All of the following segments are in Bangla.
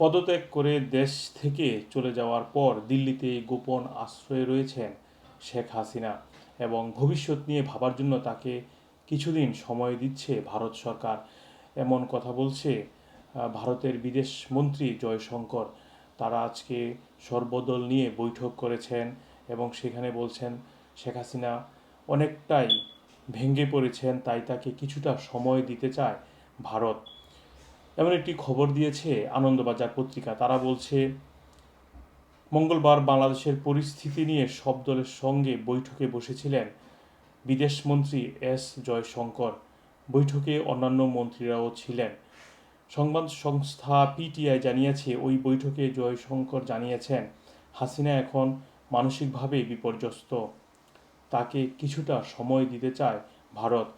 পদত্যাগ করে দেশ থেকে চলে যাওয়ার পর দিল্লিতে গোপন আশ্রয়ে রয়েছেন শেখ হাসিনা এবং ভবিষ্যৎ নিয়ে ভাবার জন্য তাকে কিছুদিন সময় দিচ্ছে ভারত সরকার। এমন কথা বলছে ভারতের বিদেশ মন্ত্রী জয়শঙ্কর। তারা আজকে সর্বদল নিয়ে বৈঠক করেছেন এবং সেখানে বলছেন, শেখ হাসিনা অনেকটাই ভেঙে পড়েছেন, তাই তাকে কিছুটা সময় দিতে চায় ভারত। এমন একটি খবর দিয়েছে আনন্দবাজার পত্রিকা। তারা বলছে, মঙ্গলবার বাংলাদেশের পরিস্থিতি নিয়ে সব দলের সঙ্গে বৈঠকে বসেছিলেন বিদেশমন্ত্রী এস জয়শঙ্কর। বৈঠকে অন্যান্য মন্ত্রীরাও ছিলেন। সংবাদ সংস্থা পিটিআই জানিয়েছে, ওই বৈঠকে জয়শঙ্কর জানিয়েছেন, হাসিনা এখন মানসিকভাবে বিপর্যস্ত। তাকে কিছুটা সময় দিতে চায় ভারত।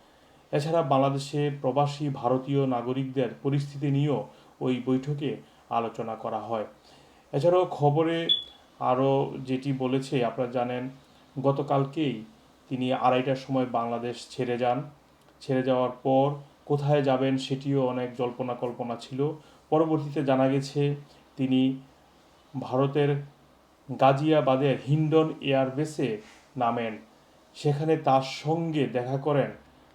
এছাড়া বাংলাদেশে প্রবাসী ভারতীয় নাগরিকদের পরিস্থিতি নিয়েও ওই বৈঠকে আলোচনা করা হয়। এছাড়াও খবরে আরও যেটি বলেছে, আপনারা জানেন, গতকালকেই তিনি আড়াইটার সময় বাংলাদেশ ছেড়ে যান। ছেড়ে যাওয়ার পর কোথায় যাবেন সেটিও অনেক জল্পনা কল্পনা ছিল। পরবর্তীতে জানা গেছে, তিনি ভারতের গাজিয়াবাদের হিন্ডন এয়ারবেসে নামেন। সেখানে তার সঙ্গে দেখা করেন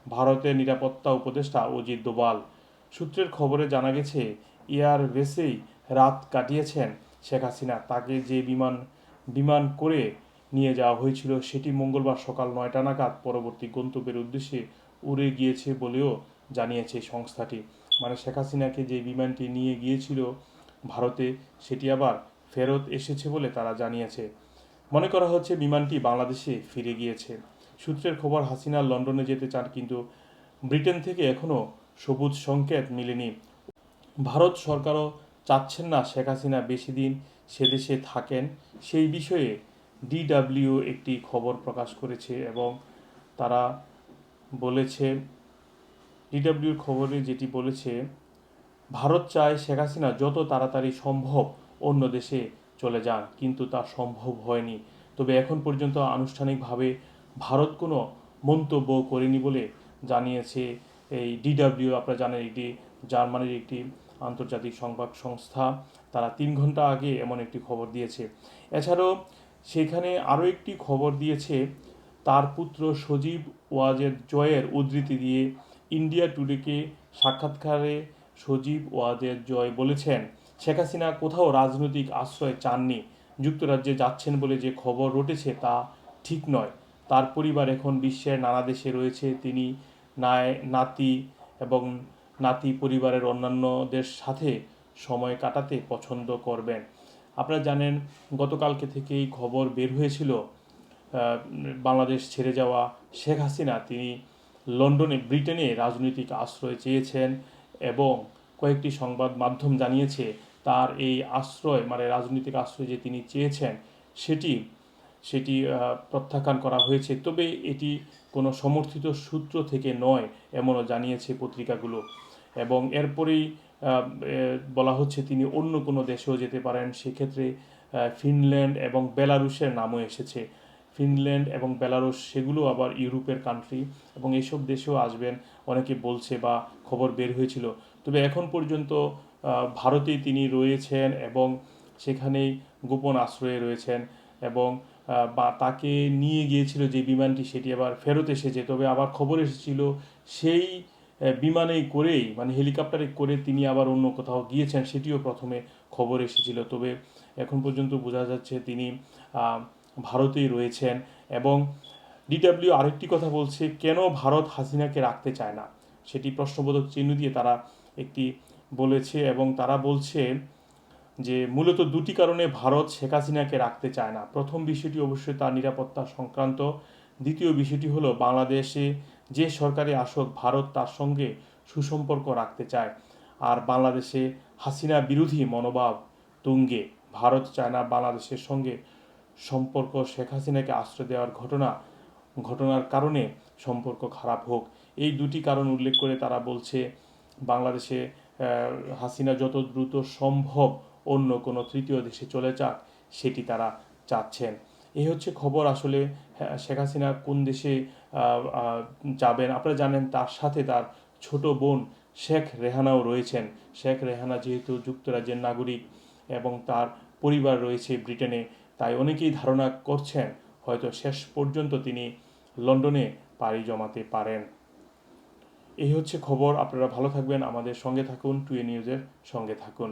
ভারতের নিরাপত্তা উপদেষ্টা অজিত দোভাল। সূত্রের খবরে জানা গেছে এয়ারবেসেই রাত কাটিয়েছেন শেখ হাসিনা। তাকে যে বিমান বিমান করে নিয়ে যাওয়া হয়েছিল, সেটি মঙ্গলবার সকাল নয়টা নাগাদ পরবর্তী গন্তব্যের উদ্দেশ্যে উড়ে গিয়েছে বলেও জানিয়েছে সংস্থাটি। মানে শেখ হাসিনাকে যে বিমানটি নিয়ে গিয়েছিল ভারতে, সেটি আবার ফেরত এসেছে বলে তারা জানিয়েছে। মনে করা হচ্ছে, বিমানটি বাংলাদেশে ফিরে গিয়েছে। সূত্রের খবর হাসিনা লন্ডনে যেতে চান, কিন্তু ব্রিটেন থেকে এখনও সবুজ সংকেত মিলেনি। ভারত সরকারও চাচ্ছেন না শেখ হাসিনা বেশি দিন সে দেশে থাকেন। সেই বিষয়ে ডিডাব্লিউ একটি খবর প্রকাশ করেছে এবং তারা বলেছে, ডিডাব্লিউর খবরে যেটি বলেছে, ভারত চায় শেখ হাসিনা যত তাড়াতাড়ি সম্ভব অন্য দেশে চলে যান, কিন্তু তা সম্ভব হয়নি। তবে এখন পর্যন্ত আনুষ্ঠানিকভাবে ভারত কোনো মন্তব্য করেনি বলে জানিয়েছে এই ডিডাব্লিউ আপনারা জানেন একটি জার্মানির একটি আন্তর্জাতিক সংবাদ সংস্থা। তারা তিন ঘণ্টা আগে এমন একটি খবর দিয়েছে। এছাড়াও সেখানে আরও একটি খবর দিয়েছে, তার পুত্র সজীব ওয়াজের জয়ের উদ্ধৃতি দিয়ে ইন্ডিয়া টুডেকে সাক্ষাৎকারে সজীব ওয়াজের জয় বলেছেন, শেখ হাসিনা কোথাও রাজনৈতিক আশ্রয় চাননি। যুক্তরাজ্যে যাচ্ছেন বলে যে খবর রটেছে তা ঠিক নয়। তার পরিবার এখন বিশ্বের নানা দেশে রয়েছে। তিনি নায়, নাতি এবং নাতি পরিবারের অন্যান্যদের সাথে সময় কাটাতে পছন্দ করবেন। আপনারা জানেন, গতকালকে থেকেই খবর বের হয়েছিল বাংলাদেশ ছেড়ে যাওয়া শেখ হাসিনা তিনি লন্ডনে ব্রিটেনে রাজনৈতিক আশ্রয় চেয়েছেন এবং কয়েকটি সংবাদ মাধ্যম জানিয়েছে, তার এই আশ্রয় মানে রাজনৈতিক আশ্রয় যে তিনি চেয়েছেন, সেটি সেটি প্রত্যাখ্যান করা হয়েছে। তবে এটি কোনো সমর্থিত সূত্র থেকে নয়, এমনও জানিয়েছে পত্রিকাগুলো। এবং এরপরেই বলা হচ্ছে তিনি অন্য কোনো দেশেও যেতে পারেন। সেক্ষেত্রে ফিনল্যান্ড এবং বেলারুশের নামও এসেছে। ফিনল্যান্ড এবং বেলারুশ, সেগুলো আবার ইউরোপের কান্ট্রি এবং এইসব দেশেও আসবেন, অনেকে বলছে বা খবর বের হয়েছিল। তবে এখন পর্যন্ত ভারতেই তিনি রয়েছেন এবং সেখানেই গোপন আশ্রয়ে রয়েছেন। এবং বা তাকে নিয়ে গিয়েছিল যে বিমানটি সেটি আবার ফেরত এসেছে। তবে আবার খবর এসেছিল সেই আহ, বিমানেই করেই মানে হেলিকপ্টারে করে তিনি আবার অন্য কোথাও গিয়েছেন সেটিও প্রথমে খবর এসেছিল। তবে এখন পর্যন্ত বোঝা যাচ্ছে তিনি ভারতেই রয়েছেন এবং ডিডাব্লিউ আরেকটি কথা বলছে কেন ভারত হাসিনাকে রাখতে চায় না? সেটি প্রশ্নবোধক চিহ্ন দিয়ে তারা একটি বলেছে এবং তারা বলছে যে মূলত দুটি কারণে ভারত শেখ হাসিনাকে রাখতে চায় না। প্রথম বিষয়টি অবশ্যই তার নিরাপত্তা সংক্রান্ত। দ্বিতীয় বিষয়টি হলো বাংলাদেশে যে সরকারি আসক, ভারত তার সঙ্গে সুসম্পর্ক রাখতে চায়। আর বাংলাদেশে হাসিনা বিরোধী মনোভাব তুঙ্গে। ভারত চায় না বাংলাদেশের সঙ্গে সম্পর্ক। শেখ হাসিনাকে আশ্রয় দেওয়ার ঘটনা, ঘটনার কারণে সম্পর্ক খারাপ হোক। এই দুটি কারণ উল্লেখ করে তারা বলছে, বাংলাদেশে হাসিনা যত দ্রুত সম্ভব অন্য কোনো তৃতীয় দেশে চলে যাক সেটি তারা চাচ্ছেন। এই হচ্ছে খবর আসলে হ্যাঁ, শেখ হাসিনা কোন দেশে যাবেন? আপনারা জানেন তার সাথে তার ছোট বোন শেখ রেহানাও রয়েছেন। শেখ রেহানা যেহেতু যুক্তরাজ্যের নাগরিক এবং তার পরিবার রয়েছে ব্রিটেনে তাই অনেকেই ধারণা করছেন হয়তো শেষ পর্যন্ত তিনি লন্ডনে পাড়ি জমাতে পারেন। এই হচ্ছে খবর। আপনারা ভালো থাকবেন। আমাদের সঙ্গে থাকুন। টু এ নিউজের সঙ্গে থাকুন।